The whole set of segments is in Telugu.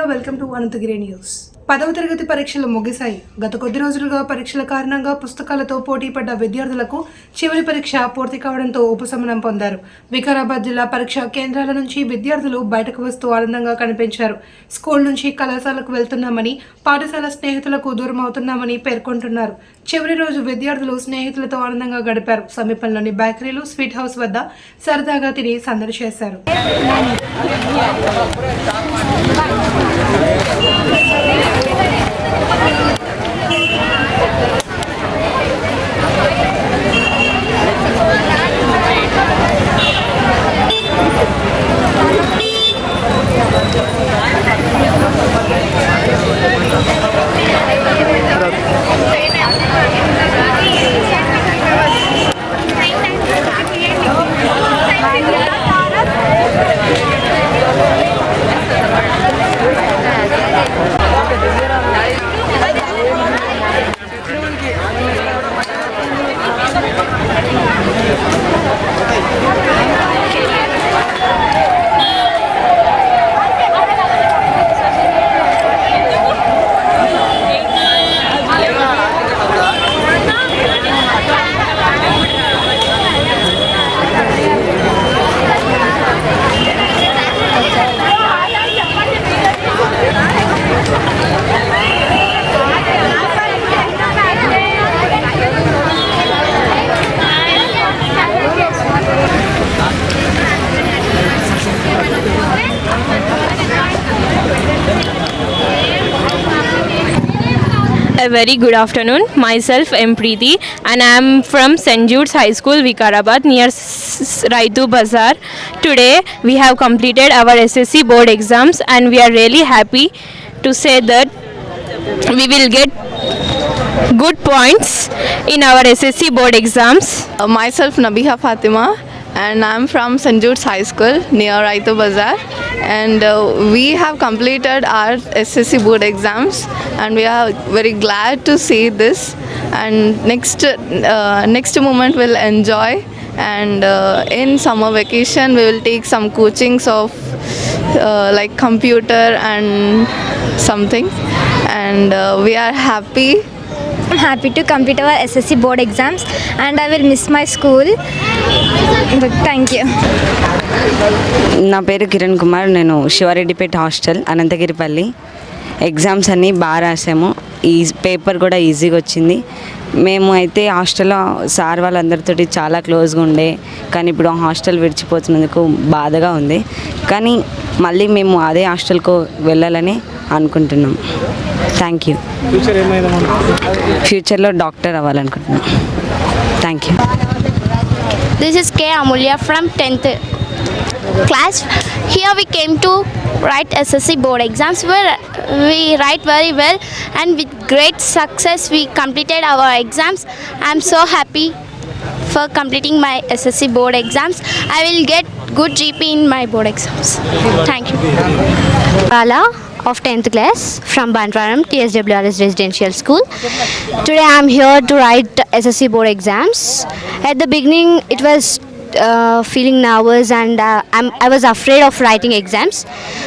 Media welcome to Anantagiri news. పదవ తరగతి పరీక్షలు ముగిశాయి. గత కొద్ది రోజులుగా పరీక్షల కారణంగా పుస్తకాలతో పోటీ పడ్డ విద్యార్థులకు చివరి పరీక్ష పూర్తి కావడంతో ఉపశమనం పొందారు. వికారాబాద్ జిల్లా పరీక్షా కేంద్రాల నుంచి విద్యార్థులు బయటకు వస్తూ ఆనందంగా కనిపించారు. స్కూల్ నుంచి కళాశాలకు వెళ్తున్నామని పాఠశాల స్నేహితులకు దూరం అవుతున్నామని పేర్కొంటున్నారు. చివరి రోజు విద్యార్థులు స్నేహితులతో ఆనందంగా గడిపారు. సమీపంలోని బేకరీలు స్వీట్ హౌస్ వద్ద సరదాగా తిని సందడి చేశారు. A very good afternoon. Myself M Preeti and I am from St Jude's High School, Vikarabad near Raitu Bazaar. Today we have completed our SSC board exams and we are really happy to say that we will get good points in our SSC board exams. Uh, myself Nabiha Fatima and I'm from. Jude's High School near Raito Bazaar. And uh, we have completed our SSC board exams and we are very glad to see this. And next uh, next moment we'll enjoy. And uh, in summer vacation we will take some coachings of uh, like computer and something. And uh, we are happy happy to to complete our board exams and I will miss my school thank you నా పేరు కిరణ్ కుమార్ నేను శివారెడ్డిపేట హాస్టల్ అనంతగిరిపల్లి. ఎగ్జామ్స్ అన్నీ బాగా రాసాము. ఈ పేపర్ కూడా ఈజీగా వచ్చింది. మేము అయితే హాస్టల్లో సార్ వాళ్ళందరితోటి చాలా క్లోజ్గా ఉండే కానీ ఇప్పుడు హాస్టల్ విడిచిపోతున్నందుకు బాధగా ఉంది. కానీ మళ్ళీ మేము అదే హాస్టల్కు వెళ్ళాలని అనుకుంటున్నాం. థ్యాంక్ యూ ఫ్యూచర్లో doctor అవ్వాలనుకుంటున్నాం thank you This is K. Amulya from 10th class. Here we came to write SSC board exams where we write very well and with great success we completed our exams. I'm so happy for completing my SSC board exams. I will get good GP in my board exams. Thank you. Bala of 10th class from Bantwaram TSWRS Residential School. Today I am here to write SSC board exams. At the beginning it was uh, feeling nervous and uh, I was afraid of writing exams.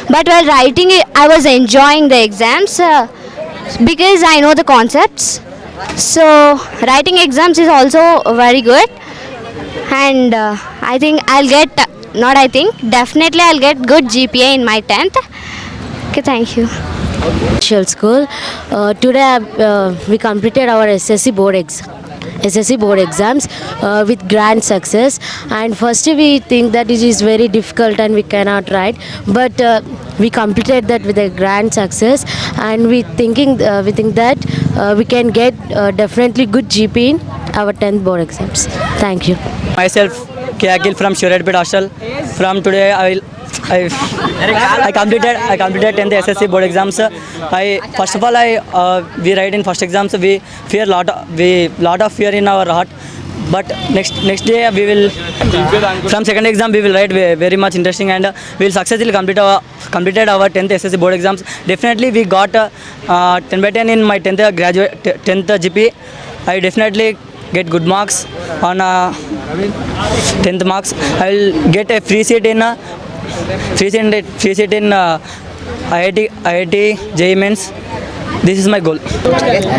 But while writing it, I was enjoying the exams uh, because I know the concepts. So writing exams is also very good and uh, I think I'll get not I think definitely I'll get good GPA in my 10th. Okay, thank you. Residential School. Uh, today uh, we completed our SSC board exam. SSC board exams uh, with grand success and first we think that it is very difficult and we cannot write but uh, we completed that with a grand success and we thinking uh, we think that uh, we can get uh, definitely good GP in our 10th board exams thank you myself K. Akhil from Shuredpet Hostel. From today, I will. I, I completed I completed 10th SSC board exams. I first of all I uh, we write in first exams we fear lot of, we lot of fear in our heart. But next next day we will from second exam we will write very much interesting and uh, we will successfully complete our completed our 10th SSC board exams. Definitely we got uh, uh, 10 by 10 in my 10th graduate 10th GP. I definitely get good marks on uh, 10th marks. I will get a free seat in uh, free seat in, free seat in uh, IIT, IIT, JEE Mains. This is my goal.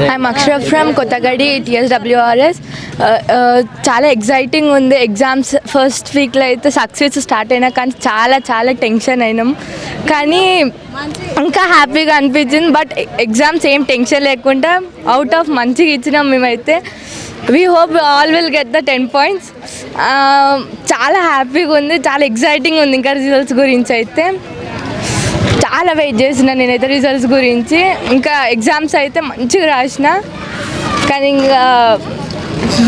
I'm Akshara from Kothagadi TSWRS చాలా ఎగ్జైటింగ్ ఉంది ఎగ్జామ్స్ ఫస్ట్ వీక్లో అయితే సక్సెస్ స్టార్ట్ అయినా కానీ చాలా చాలా టెన్షన్ అయినాం కానీ ఇంకా హ్యాపీగా అనిపించింది బట్ ఎగ్జామ్స్ ఏం టెన్షన్ లేకుండా అవుట్ ఆఫ్ మంచిగా ఇచ్చినాం మేమైతే we hope all will get the ten points చాలా హ్యాపీగా ఉంది చాలా ఎగ్జైటింగ్ ఉంది ఇంకా రిజల్ట్స్ గురించి అయితే. చాలా వెయిట్ చేసిన నేనైతే రిజల్ట్స్ గురించి. ఇంకా ఎగ్జామ్స్ అయితే మంచిగా రాసిన. కానీ ఇంకా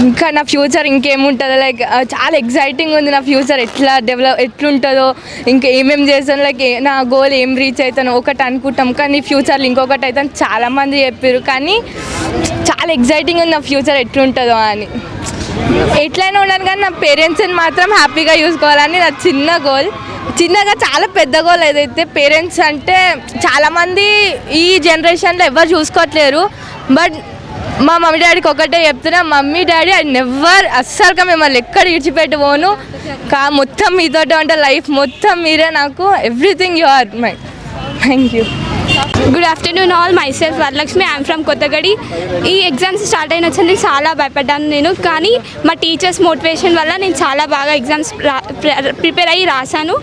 ఇంకా నా ఫ్యూచర్ ఇంకేముంటుందో? లైక్ చాలా ఎగ్జైటింగ్ ఉంది నా ఫ్యూచర్. ఎట్లా డెవలప్ ఎట్లుంటుందో ఇంకా ఏమేమి చేస్తాను లైక్ ఏ- నా గోల్ ఏం రీచ్ అవుతాను ఒకటి అనుకుంటాం. కానీ ఫ్యూచర్లో ఇంకొకటి అయితే చాలామంది చెప్పారు కానీ చాలా ఎగ్జైటింగ్ ఉంది నా ఫ్యూచర్ ఎట్లుంటుందో అని. ఎట్లయినా ఉన్నాను కానీ నా పేరెంట్స్ని మాత్రం హ్యాపీగా చూసుకోవాలని నా చిన్న గోల్ చిన్నగా చాలా పెద్ద గోల్ ఏదైతే పేరెంట్స్ అంటే చాలామంది ఈ జనరేషన్లో ఎవరు చూసుకోవట్లేరు. బట్ మా మమ్మీ డాడీకి ఒకటే చెప్తున్నా మమ్మీ డాడీ ఐ నెవర్ అస్సలుగా మిమ్మల్ని ఎక్కడ విడిచిపెట్టుకోను పోను కా మొత్తం మీతో అంటే లైఫ్ మొత్తం మీరే నాకు everything you are my thank you good afternoon all myself Varalakshmi I'm from Kothagadi ఈ ఎగ్జామ్స్ స్టార్ట్ అయిన వచ్చి చాలా భయపడ్డాను నేను. కానీ మా టీచర్స్ మోటివేషన్ వల్ల నేను చాలా బాగా ఎగ్జామ్స్ ప్రిపేర్ అయ్యి రాశాను.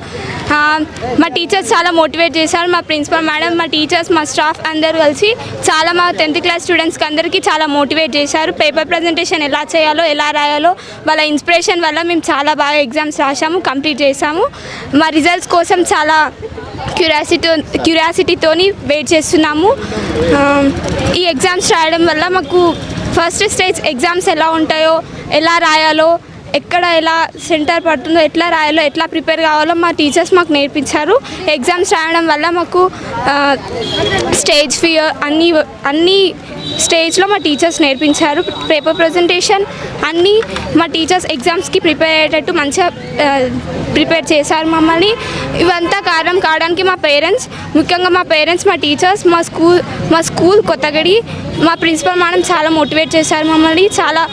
మా టీచర్స్ చాలా మోటివేట్ చేశారు. మా ప్రిన్సిపల్ మేడం మా టీచర్స్ మా స్టాఫ్ అందరూ కలిసి చాలా మా టెన్త్ క్లాస్ స్టూడెంట్స్కి అందరికీ చాలా మోటివేట్ చేశారు. పేపర్ ప్రజెంటేషన్ ఎలా చేయాలో ఎలా రాయాలో వాళ్ళ ఇన్స్పిరేషన్ వల్ల మేము చాలా బాగా ఎగ్జామ్స్ రాసాము కంప్లీట్ చేసాము మా రిజల్ట్స్ కోసం చాలా క్యూరియాసిటీ క్యూరియాసిటీతోని వెయిట్ చేస్తున్నాము. ఈ ఎగ్జామ్స్ రాయడం వల్ల మాకు ఫస్ట్ స్టేజ్ ఎగ్జామ్స్ ఎలా ఉంటాయో ఎలా రాయాలో ఎక్కడ ఎలా సెంటర్ పడుతుందో ఎట్లా రాయాలో ఎట్లా ప్రిపేర్ కావాలో మా టీచర్స్ మాకు నేర్పించారు. ఎగ్జామ్స్ రాయడం వల్ల మాకు స్టేజ్ ఫియర్ అన్ని అన్ని స్టేజ్లో మా టీచర్స్ నేర్పించారు. పేపర్ ప్రజెంటేషన్ అన్నీ మా టీచర్స్ ఎగ్జామ్స్కి ప్రిపేర్ అయ్యేటట్టు మంచిగా ప్రిపేర్ చేశారు మమ్మల్ని. ఇవంతా కారణం కావడానికి మా పేరెంట్స్ ముఖ్యంగా మా పేరెంట్స్ మా టీచర్స్ మా స్కూల్ మా స్కూల్ కొత్తగడి మా ప్రిన్సిపల్ మేడం చాలా మోటివేట్ చేశారు మమ్మల్ని. చాలా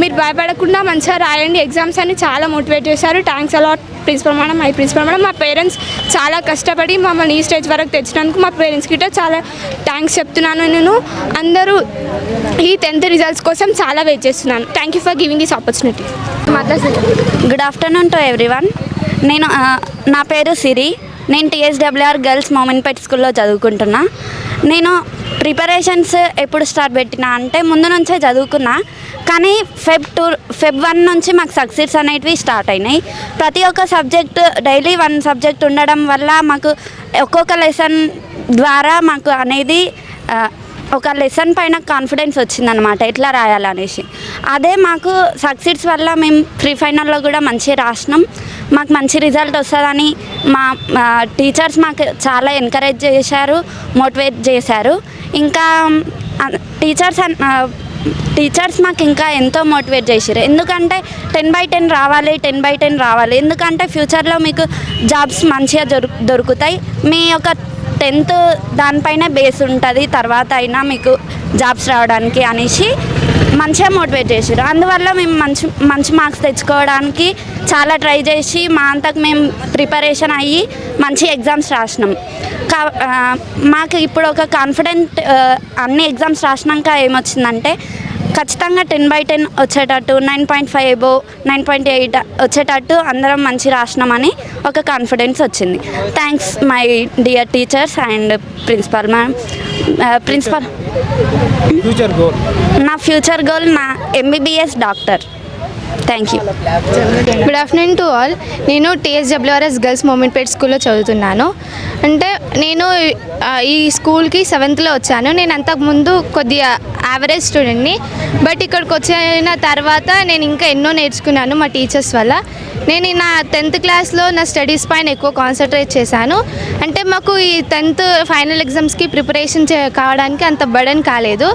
మీరు భయపడకుండా మంచిగా రాయండి. ఎగ్జామ్స్ అని చాలా మోటివేట్ చేశారు. Thanks a lot principal madam my principal madam మా పేరెంట్స్ చాలా కష్టపడి మమ్మల్ని ఈ స్టేజ్ వరకు తెచ్చినందుకు మా పేరెంట్స్ గిట్ట చాలా థ్యాంక్స్ చెప్తున్నాను నేను. అందరూ ఈ టెన్త్ రిజల్ట్స్ కోసం చాలా వెయిట్ చేస్తున్నాను. Thank you for giving this opportunity good afternoon to everyone నేను నా పేరు సిరి. నేను టీఎస్డబ్ల్యూఆర్ గర్ల్స్ మోమెన్పేట్ స్కూల్లో చదువుకుంటున్నా. నేను ప్రిపరేషన్స్ ఎప్పుడు స్టార్ట్ పెట్టినా అంటే ముందు నుంచే చదువుకున్నా. కానీ ఫెబ్ టూ ఫెబ్ వన్ నుంచి మాకు సక్సెస్ అనేటివి స్టార్ట్ అయినాయి. ప్రతి ఒక్క సబ్జెక్ట్ డైలీ వన్ సబ్జెక్ట్ ఉండడం వల్ల మాకు ఒక్కొక్క లెసన్ ద్వారా మాకు అనేది ఒక లెసన్ పైన కాన్ఫిడెన్స్ వచ్చిందనమాట ఎట్లా రాయాలనేసి. అదే మాకు సక్సెస్ వల్ల మేము ప్రీ ఫైనల్లో కూడా మంచిగా రాసినాం. మాకు మంచి రిజల్ట్ వస్తుందని మా మా టీచర్స్ మాకు చాలా ఎంకరేజ్ చేశారు మోటివేట్ చేశారు. ఇంకా టీచర్స్ టీచర్స్ మాకు ఇంకా ఎంతో మోటివేట్ చేసారు ఎందుకంటే టెన్ బై టెన్ రావాలి టెన్ బై టెన్ రావాలి. ఎందుకంటే ఫ్యూచర్లో మీకు జాబ్స్ మంచిగా దొరు దొరుకుతాయి. మీ యొక్క టెన్త్ దానిపైన బేస్ ఉంటుంది. తర్వాత అయినా మీకు జాబ్స్ రావడానికి అనేసి మంచిగా మోటివేట్ చేసారు అందువల్ల మేము మంచి మంచి మార్క్స్ తెచ్చుకోవడానికి చాలా ట్రై చేసి మా అంతకు మేము ప్రిపరేషన్ అయ్యి మంచి ఎగ్జామ్స్ రాసినాం. కా మాకు ఇప్పుడు ఒక కాన్ఫిడెంట్ అన్ని ఎగ్జామ్స్ రాసినాక ఏమొచ్చిందంటే ఖచ్చితంగా టెన్ బై టెన్ వచ్చేటట్టు nine point five above nine point eight వచ్చేటట్టు అందరం మంచి రాసినామని ఒక కాన్ఫిడెన్స్ వచ్చింది. Thanks my dear teachers and principal ma'am principal future goal నా ఫ్యూచర్ గోల్ నా MBBS doctor thank you good afternoon to all నేను టీఎస్డబ్ల్యూఆర్ఎస్ గర్ల్స్ మోమెంట్పేట్ స్కూల్లో చదువుతున్నాను. అంటే నేను ఈ స్కూల్కి సెవెంత్లో వచ్చాను. నేను అంతకుముందు కొద్దిగా యావరేజ్ స్టూడెంట్ని బట్ ఇక్కడికి వచ్చిన తర్వాత నేను ఇంకా ఎన్నో నేర్చుకున్నాను మా టీచర్స్ వల్ల. నేను నా టెన్త్ క్లాస్లో నా స్టడీస్ పైన ఎక్కువ కాన్సన్ట్రేట్ చేశాను. అంటే మాకు ఈ టెన్త్ ఫైనల్ ఎగ్జామ్స్కి ప్రిపరేషన్ చే కావడానికి అంత బర్డన్ కాలేదు.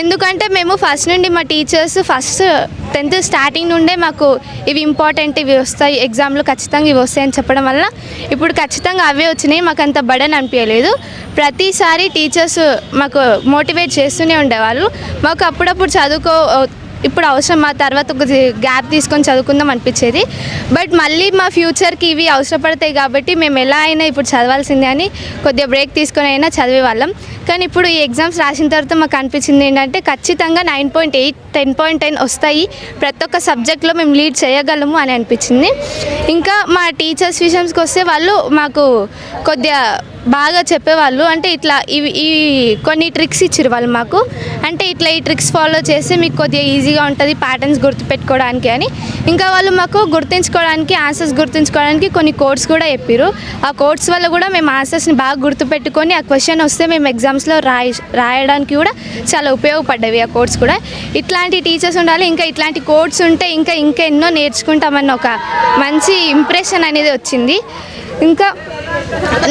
ఎందుకంటే మేము ఫస్ట్ నుండి మా టీచర్స్ ఫస్ట్ టెన్త్ స్టార్టింగ్ నుండే మాకు ఇవి ఇంపార్టెంట్ ఇవి వస్తాయి ఎగ్జామ్లో ఖచ్చితంగా ఇవి వస్తాయని చెప్పడం వల్ల ఇప్పుడు ఖచ్చితంగా అవే వచ్చినాయి మాకు అంత బడన్ అనిపించలేదు. ప్రతిసారి టీచర్స్ మాకు మోటివేట్ చేస్తూనే ఉండేవాళ్ళు. మాకు అప్పుడప్పుడు చదువుకో ఇప్పుడు అవసరం మా తర్వాత ఒక గ్యాప్ తీసుకొని చదువుకుందాం అనిపించేది. బట్ మళ్ళీ మా ఫ్యూచర్కి ఇవి అవసరపడతాయి కాబట్టి మేము ఎలా అయినా ఇప్పుడు చదవాల్సిందే అని కొద్దిగా బ్రేక్ తీసుకొని అయినా చదివేవాళ్ళం కానీ ఇప్పుడు ఈ ఎగ్జామ్స్ రాసిన తర్వాత మాకు అనిపించింది ఏంటంటే ఖచ్చితంగా nine point eight ten point ten వస్తాయి. ప్రతి ఒక్క సబ్జెక్ట్లో మేము లీడ్ చేయగలము అని అనిపించింది. ఇంకా మా టీచర్స్ విషయంకి వస్తే వాళ్ళు మాకు కొద్దిగా బాగా చెప్పేవాళ్ళు. అంటే ఇట్లా ఇవి ఈ కొన్ని ట్రిక్స్ ఇచ్చారు వాళ్ళు మాకు. అంటే ఇట్లా ఈ ట్రిక్స్ ఫాలో చేస్తే మీకు కొద్దిగా ఈజీగా ఉంటుంది ప్యాటర్న్స్ గుర్తుపెట్టుకోవడానికి అని. ఇంకా వాళ్ళు మాకు గుర్తుంచుకోవడానికి ఆన్సర్స్ గుర్తుంచుకోవడానికి కొన్ని కోడ్స్ కూడా చెప్పారు ఆ కోడ్స్ వల్ల కూడా మేము ఆన్సర్స్ని బాగా గుర్తుపెట్టుకొని ఆ క్వశ్చన్ వస్తే మేము ఎగ్జామ్స్లో రాయి రాయడానికి కూడా చాలా ఉపయోగపడ్డవి ఆ కోడ్స్ కూడా. ఇట్లాంటి టీచర్స్ ఉండాలి ఇంకా ఇట్లాంటి కోడ్స్ ఉంటే ఇంకా ఇంకా ఎన్నో నేర్చుకుంటామన్న ఒక మంచి ఇంప్రెషన్ అనేది వచ్చింది. ఇంకా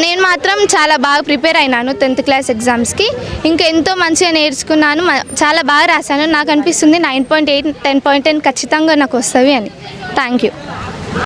నేను మాత్రం చాలా బాగా ప్రిపేర్ అయినాను టెన్త్ క్లాస్ ఎగ్జామ్స్కి. ఇంకా ఎంతో మంచిగా నేర్చుకున్నాను చాలా బాగా రాశాను. నాకు అనిపిస్తుంది nine point eight ten point ten ఖచ్చితంగా నాకు వస్తుంది అని. Thank you